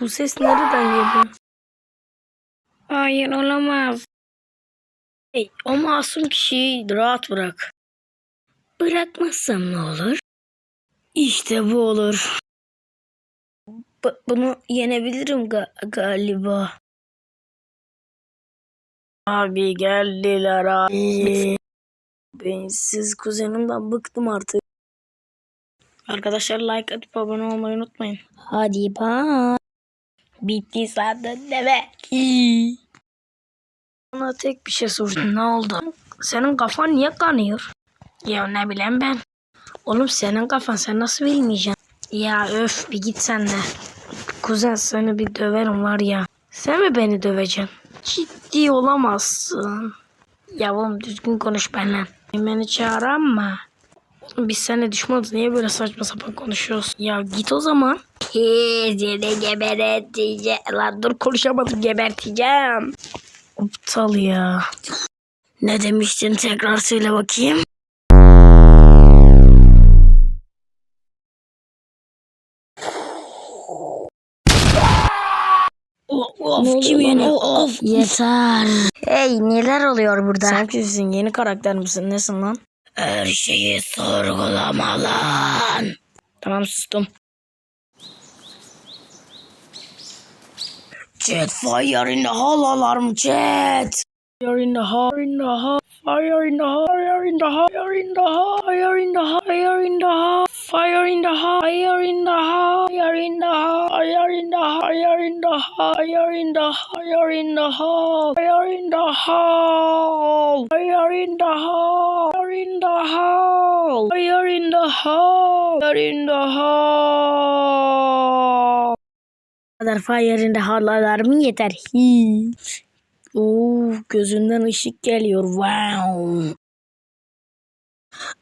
Bu ses nereden geliyor? Hayır olamaz. Hey, o masum kişiyi rahat bırak. Bırakmazsam ne olur? İşte bu olur. Bu- bunu yenebilirim ga- galiba. Abi geldiler abi. Ben siz kuzenimden bıktım artık. Arkadaşlar like atıp abone olmayı unutmayın. Hadi bye. Bitti zaten demek. Bana tek bir şey sordum. Ne oldu? Senin kafan niye kanıyor? Ya ne bileyim ben. Oğlum senin kafan sen nasıl bilmeyeceksin? Ya öf bir git sen de. Kuzen seni bir döverim var ya. Sen mi beni döveceksin? Ciddi olamazsın. Ya oğlum düzgün konuş benimle. Beni çağıran mı? Biz seninle düşmanız. Niye böyle saçma sapan konuşuyoruz? Ya git o zaman. Seni geberteceğim. Lan dur konuşamadım geberteceğim. Aptal ya. Ne demiştin tekrar söyle bakayım. Of, of kim yeni? Of. Yeter. Hey neler oluyor burada? Sen kimsin? Yeni karakter misin? Nesin lan? Her şeyi sorgulama lan. Tamam sustum. Chat fire in the hall alarm chat. Fire in the hall, in the hall, fire in the hall, fire in the hall, fire in the hall, fire in the hall, fire in the hall, fire in the hall, fire in the hall, fire in the hall, fire in the hall, fire in the hall, fire in the hall, fire in the hall, fire in the hall, fire in the hall, fire in the hall, fire in the hall, fire in the hall. Kadar fire in the hall alarmı yeter. Hi. Gözünden ışık geliyor. Wow.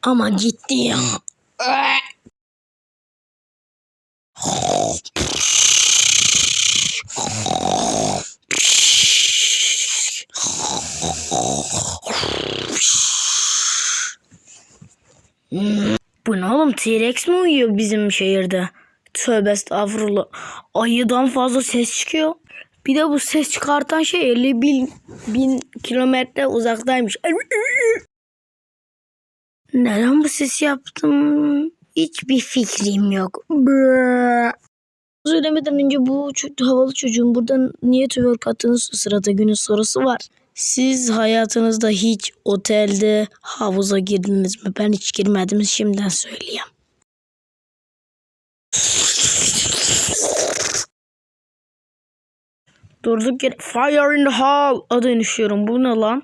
Ama ciddi ya. Bu ne oğlum T-Rex mi uyuyor bizim şehirde? Tövbe estağfurullah. Ayıdan fazla ses çıkıyor. Bir de bu ses çıkartan şey 50 bin, bin kilometre uzaktaymış. Neden bu sesi yaptım? Hiçbir fikrim yok. Söylemeden önce bu havalı çocuğun burada niye twerk attığınız sırada günün sorusu var. Siz hayatınızda hiç otelde havuza girdiniz mi? Ben hiç girmedim şimdiden söyleyeyim. Durduk yere Fire in the Hall a dönüşüyorum. Bu ne lan?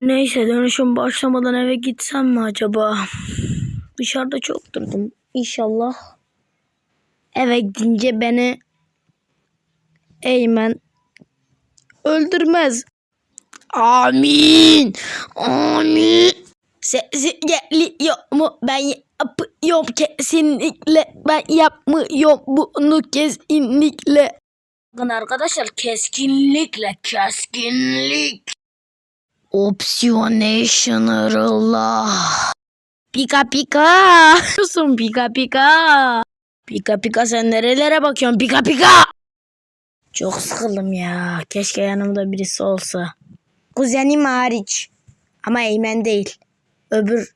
Neyse dönüşüm başlamadan eve gitsem mi acaba? Dışarıda çok durdum. İnşallah eve gidince beni Eymen öldürmez. Amin. Amin. Sesi geliyor mu? Ben yapıyorum kesinlikle. Ben yapmıyorum bunu kesinlikle. Bakın arkadaşlar keskinlikle keskinlik. Opsionational'lah. Pika pika. Susun pika pika. Pika pika sen nerelere bakıyorsun pika pika. Çok sıkıldım ya. Keşke yanımda birisi olsa. Kuzenim hariç. Ama Eymen değil. Öbür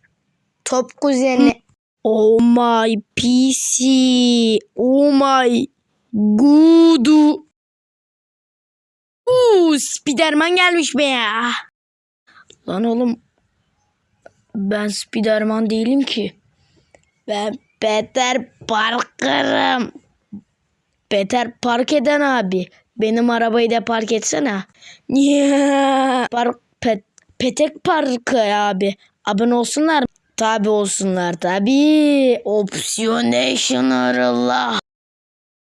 top kuzeni. Oh my PC. Oh my Gudu. Uuu Spiderman gelmiş be ya. Lan oğlum. Ben Spiderman değilim ki. Ben Peter Parker'ım. Peter park eden abi. Benim arabayı da park etsene. Yeah. Park, pet, petek parkı abi. Abone olsunlar? Tabi olsunlar tabi. Opsionational'lah.